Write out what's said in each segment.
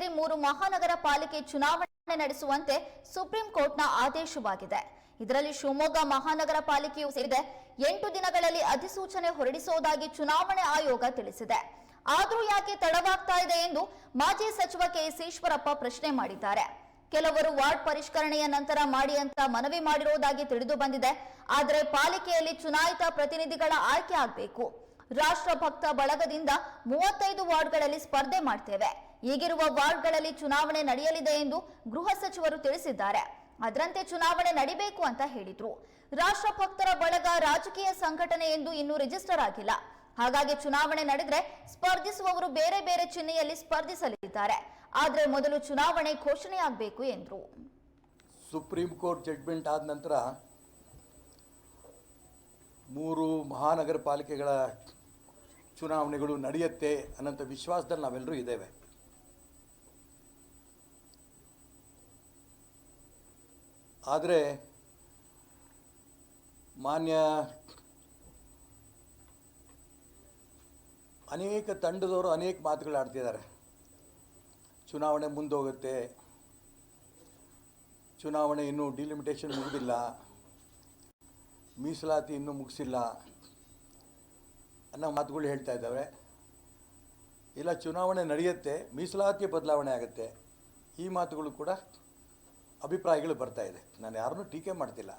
ಸೇರಿ ಮೂರು ಮಹಾನಗರ ಪಾಲಿಕೆ ಚುನಾವಣೆ ನಡೆಸುವಂತೆ ಸುಪ್ರೀಂ ಕೋರ್ಟ್ನ ಆದೇಶವಾಗಿದೆ. ಇದರಲ್ಲಿ ಶಿವಮೊಗ್ಗ ಮಹಾನಗರ ಪಾಲಿಕೆಯೂ ಸೇರಿದೆ. ಎಂಟು ದಿನಗಳಲ್ಲಿ ಅಧಿಸೂಚನೆ ಹೊರಡಿಸುವುದಾಗಿ ಚುನಾವಣೆ ಆಯೋಗ ತಿಳಿಸಿದೆ. ಆದರೂ ಯಾಕೆ ತಡವಾಗ್ತಾ ಇದೆ ಎಂದು ಮಾಜಿ ಸಚಿವ ಕೆಎಸ್ ಈಶ್ವರಪ್ಪ ಪ್ರಶ್ನೆ ಮಾಡಿದ್ದಾರೆ. ಕೆಲವರು ವಾರ್ಡ್ ಪರಿಷ್ಕರಣೆಯ ನಂತರ ಮಾಡಿ ಅಂತ ಮನವಿ ಮಾಡಿರುವುದಾಗಿ ತಿಳಿದು ಬಂದಿದೆ. ಆದರೆ ಪಾಲಿಕೆಯಲ್ಲಿ ಚುನಾಯಿತ ಪ್ರತಿನಿಧಿಗಳ ಆಯ್ಕೆ ಆಗಬೇಕು. ರಾಷ್ಟ್ರಭಕ್ತ ಬಳಗದಿಂದ ಮೂವತ್ತೈದು ವಾರ್ಡ್ಗಳಲ್ಲಿ ಸ್ಪರ್ಧೆ ಮಾಡ್ತೇವೆ. ಈಗಿರುವ ವಾರ್ಡ್ಗಳಲ್ಲಿ ಚುನಾವಣೆ ನಡೆಯಲಿದೆ ಎಂದು ಗೃಹ ಸಚಿವರು ತಿಳಿಸಿದ್ದಾರೆ. ಅದರಂತೆ ಚುನಾವಣೆ ನಡಿಬೇಕು ಅಂತ ಹೇಳಿದ್ರು. ರಾಷ್ಟ್ರಭಕ್ತರ ಬಳಗ ರಾಜಕೀಯ ಸಂಘಟನೆ ಎಂದು ಇನ್ನೂ ರಿಜಿಸ್ಟರ್ ಆಗಿಲ್ಲ. ಹಾಗಾಗಿ ಚುನಾವಣೆ ನಡೆದ್ರೆ ಸ್ಪರ್ಧಿಸುವವರು ಬೇರೆ ಬೇರೆ ಚಿಹ್ನೆಯಲ್ಲಿ ಸ್ಪರ್ಧಿಸಲಿದ್ದಾರೆ. ಆದರೆ ಮೊದಲು ಚುನಾವಣೆ ಘೋಷಣೆಯಾಗಬೇಕು ಎಂದರು. ಸುಪ್ರೀಂ ಕೋರ್ಟ್ ಜಡ್ಮೆಂಟ್ ಆದ ನಂತರ ಮೂರು ಮಹಾನಗರ ಪಾಲಿಕೆಗಳ ಚುನಾವಣೆಗಳು ನಡೆಯುತ್ತೆ ಅನ್ನೋಂಥ ವಿಶ್ವಾಸದಲ್ಲಿ ನಾವೆಲ್ಲರೂ ಇದ್ದೇವೆ. ಆದರೆ ಮಾನ್ಯ ಅನೇಕ ತಂಡದವರು ಅನೇಕ ಮಾತುಗಳು ಆಡ್ತಿದ್ದಾರೆ. ಚುನಾವಣೆ ಮುಂದೋಗುತ್ತೆ. ಚುನಾವಣೆ ಇನ್ನೂ ಡಿಲಿಮಿಟೇಷನ್ ಮುಗಿದಿಲ್ಲ. ಮೀಸಲಾತಿ ಇನ್ನೂ ಮುಗಿಸಿಲ್ಲ ಅನ್ನೋ ಮಾತುಗಳು ಹೇಳ್ತಾ ಇದ್ದಾವೆ. ಇಲ್ಲ, ಚುನಾವಣೆ ನಡೆಯುತ್ತೆ, ಮೀಸಲಾತಿ ಬದಲಾವಣೆ ಆಗುತ್ತೆ. ಈ ಮಾತುಗಳು ಕೂಡ ಅಭಿಪ್ರಾಯಗಳು ಬರ್ತಾ ಇದೆ. ನಾನು ಯಾರನ್ನೂ ಟೀಕೆ ಮಾಡ್ತಿಲ್ಲ.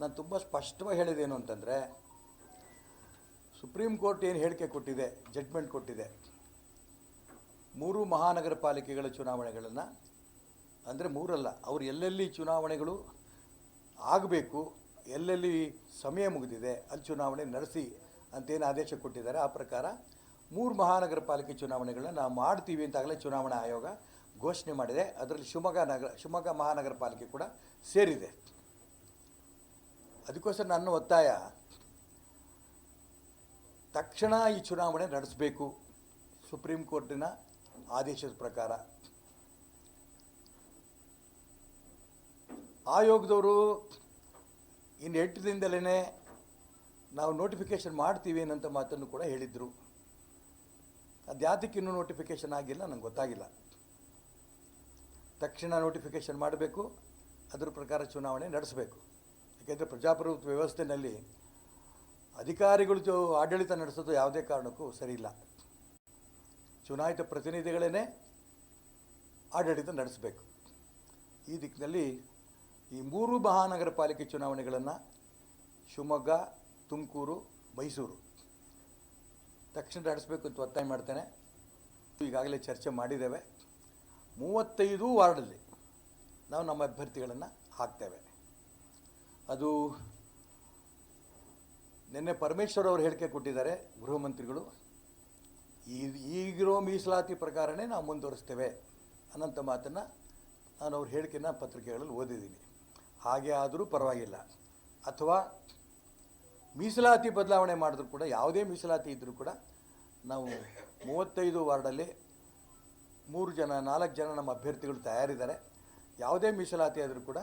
ನಾನು ತುಂಬ ಸ್ಪಷ್ಟವಾಗಿ ಹೇಳಿದೇನು ಅಂತಂದರೆ, ಸುಪ್ರೀಂ ಕೋರ್ಟ್ ಏನು ಹೇಳಿಕೆ ಕೊಟ್ಟಿದೆ ಜಡ್ಮೆಂಟ್ ಕೊಟ್ಟಿದೆ. ಮೂರು ಮಹಾನಗರ ಪಾಲಿಕೆಗಳ ಚುನಾವಣೆಗಳನ್ನು, ಅಂದರೆ ಮೂರಲ್ಲ, ಅವರು ಎಲ್ಲೆಲ್ಲಿ ಚುನಾವಣೆಗಳು ಆಗಬೇಕು, ಎಲ್ಲೆಲ್ಲಿ ಸಮಯ ಮುಗಿದಿದೆ, ಅಲ್ಲಿ ಚುನಾವಣೆ ನಡೆಸಿ ಅಂತೇನು ಆದೇಶ ಕೊಟ್ಟಿದ್ದಾರೆ, ಆ ಪ್ರಕಾರ ಮೂರು ಮಹಾನಗರ ಪಾಲಿಕೆ ಚುನಾವಣೆಗಳನ್ನ ನಾವು ಮಾಡ್ತೀವಿ ಅಂತಾಗಲೇ ಚುನಾವಣಾ ಆಯೋಗ ಘೋಷಣೆ ಮಾಡಿದೆ. ಅದರಲ್ಲಿ ಶಿವಮೊಗ್ಗ ನಗರ, ಶಿವಮೊಗ್ಗ ಮಹಾನಗರ ಪಾಲಿಕೆ ಕೂಡ ಸೇರಿದೆ. ಅದಕ್ಕೋಸ್ಕರ ನನ್ನ ಒತ್ತಾಯ, ತಕ್ಷಣ ಈ ಚುನಾವಣೆ ನಡೆಸಬೇಕು. ಸುಪ್ರೀಂ ಕೋರ್ಟಿನ ಆದೇಶದ ಪ್ರಕಾರ. ಆಯೋಗದವರು ಇನ್ನು ಎಂಟು ದಿನದಲ್ಲೇ ನಾವು ನೋಟಿಫಿಕೇಷನ್ ಮಾಡ್ತೀವಿ ಅನ್ನೋಂಥ ಮಾತನ್ನು ಕೂಡ ಹೇಳಿದರು. ಅದು ಯಾತಕ್ಕೆ ಇನ್ನೂ ನೋಟಿಫಿಕೇಷನ್ ಆಗಿಲ್ಲ, ನಂಗೆ ಗೊತ್ತಾಗಿಲ್ಲ. ತಕ್ಷಣ ನೋಟಿಫಿಕೇಷನ್ ಮಾಡಬೇಕು, ಅದರ ಪ್ರಕಾರ ಚುನಾವಣೆ ನಡೆಸಬೇಕು. ಯಾಕೆಂದರೆ ಪ್ರಜಾಪ್ರಭುತ್ವ ವ್ಯವಸ್ಥೆಯಲ್ಲಿ ಅಧಿಕಾರಿಗಳು ಜೊ ಆಡಳಿತ ನಡೆಸೋದು ಯಾವುದೇ ಕಾರಣಕ್ಕೂ ಸರಿಯಿಲ್ಲ ಚುನಾಯಿತ ಪ್ರತಿನಿಧಿಗಳೇ ಆಡಳಿತ ನಡೆಸಬೇಕು. ಈ ದಿಕ್ಕಿನಲ್ಲಿ ಈ ಮೂರು ಮಹಾನಗರ ಪಾಲಿಕೆ ಚುನಾವಣೆಗಳನ್ನು ಶಿವಮೊಗ್ಗ, ತುಮಕೂರು, ಮೈಸೂರು ತಕ್ಷಣ ನಡೆಸಬೇಕು ಅಂತ ಒತ್ತಾಯ ಮಾಡ್ತೇನೆ. ಈಗಾಗಲೇ ಚರ್ಚೆ ಮಾಡಿದ್ದೇವೆ. ಮೂವತ್ತೈದು ವಾರ್ಡಲ್ಲಿ ನಾವು ನಮ್ಮ ಅಭ್ಯರ್ಥಿಗಳನ್ನು ಹಾಕ್ತೇವೆ. ಅದು ನಿನ್ನೆ ಪರಮೇಶ್ವರ್ ಅವರು ಹೇಳಿಕೆ ಕೊಟ್ಟಿದ್ದಾರೆ ಗೃಹಮಂತ್ರಿಗಳು ಈ ಈಗಿರೋ ಮೀಸಲಾತಿ ಪ್ರಕಾರನೇ ನಾವು ಮುಂದುವರಿಸ್ತೇವೆ ಅನ್ನೋಂಥ ಮಾತನ್ನು ನಾನು ಅವ್ರ ಹೇಳಿಕೆನ ಪತ್ರಿಕೆಗಳಲ್ಲಿ ಓದಿದ್ದೀನಿ. ಹಾಗೆ ಆದರೂ ಪರವಾಗಿಲ್ಲ. ಅಥವಾ ಮೀಸಲಾತಿ ಬದಲಾವಣೆ ಮಾಡಿದ್ರು ಕೂಡ, ಯಾವುದೇ ಮೀಸಲಾತಿ ಇದ್ದರೂ ಕೂಡ ನಾವು ಮೂವತ್ತೈದು ವಾರ್ಡಲ್ಲಿ ಮೂರು ಜನ, ನಾಲ್ಕು ಜನ ನಮ್ಮ ಅಭ್ಯರ್ಥಿಗಳು ತಯಾರಿದ್ದಾರೆ. ಯಾವುದೇ ಮೀಸಲಾತಿ ಆದರೂ ಕೂಡ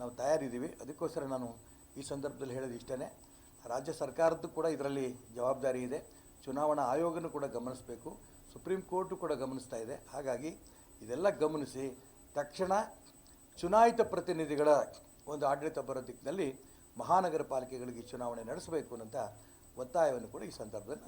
ನಾವು ತಯಾರಿದ್ದೀವಿ. ಅದಕ್ಕೋಸ್ಕರ ನಾನು ಈ ಸಂದರ್ಭದಲ್ಲಿ ಹೇಳೋದು ಇಷ್ಟೇ ರಾಜ್ಯ ಸರ್ಕಾರದ್ದು ಕೂಡ ಇದರಲ್ಲಿ ಜವಾಬ್ದಾರಿ ಇದೆ. ಚುನಾವಣಾ ಆಯೋಗನೂ ಕೂಡ ಗಮನಿಸಬೇಕು. ಸುಪ್ರೀಂ ಕೋರ್ಟು ಕೂಡ ಗಮನಿಸ್ತಾ ಇದೆ. ಹಾಗಾಗಿ ಇದೆಲ್ಲ ಗಮನಿಸಿ ತಕ್ಷಣ ಚುನಾಯಿತ ಪ್ರತಿನಿಧಿಗಳ ಒಂದು ಆಡಳಿತ ಬರೋ ದಿಕ್ಕಿನಲ್ಲಿ ಮಹಾನಗರ ಪಾಲಿಕೆಗಳಿಗೆ ಚುನಾವಣೆ ನಡೆಸಬೇಕು ಅನ್ನೋಂಥ ಒತ್ತಾಯವನ್ನು ಕೂಡ ಈ ಸಂದರ್ಭದಲ್ಲಿ